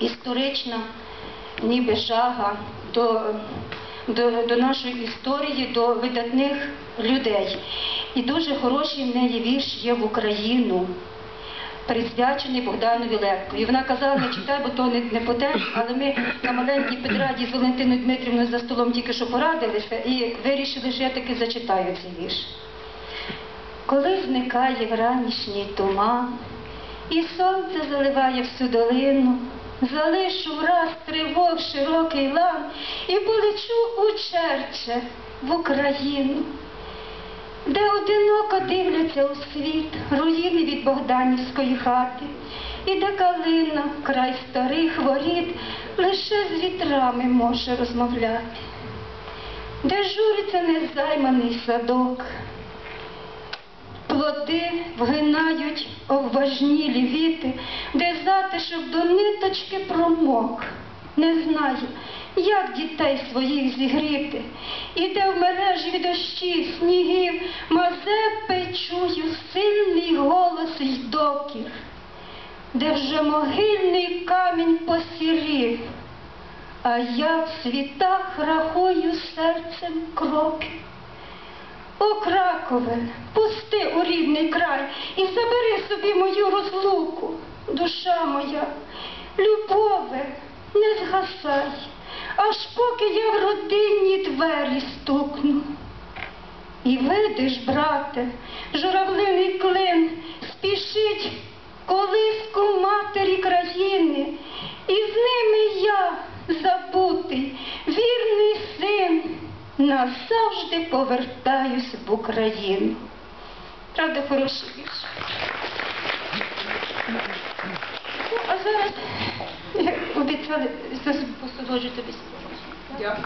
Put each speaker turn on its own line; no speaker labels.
історична, ніби жага до, до, до нашої історії, до видатних людей. І дуже хороший в неї вірш є в Україну. Присвячений Богданові Лепко. І вона казала, не читай, бо то не, не по але ми на маленькій педраді з Валентиною Дмитрівною за столом тільки що порадилися і вирішили, що я таки зачитаю цей вірш. Коли зникає вранішній туман, і сонце заливає всю долину, залишу враз тривог широкий лан і полечу у черче в Україну, де одиноко дивляться у світ руїни від Богданівської хати, і де калина, край старих воріт, лише з вітрами може розмовляти, де журиться незайманий садок. Плоди вгинають обважнілі віти, де затишок до ниточки промок. Не знаю, як дітей своїх зігріти, і де в мережі дощів, снігів, Мазепи чую сильний голос й докір, де вже могильний камінь посірів, а я в світах рахую серцем кроки. О, Кракове, пусти у рідний край і забери собі мою розлуку, душа моя, любове, не згасай, аж поки я в родинні двері стукну. І видиш, брате, журавлиний клин, спішить колиску матері країни, і з ними я забутий, вірний син назавжди повертаюсь в Україну. Правда, хороший вірш. обитва с посудожите
безпомощни.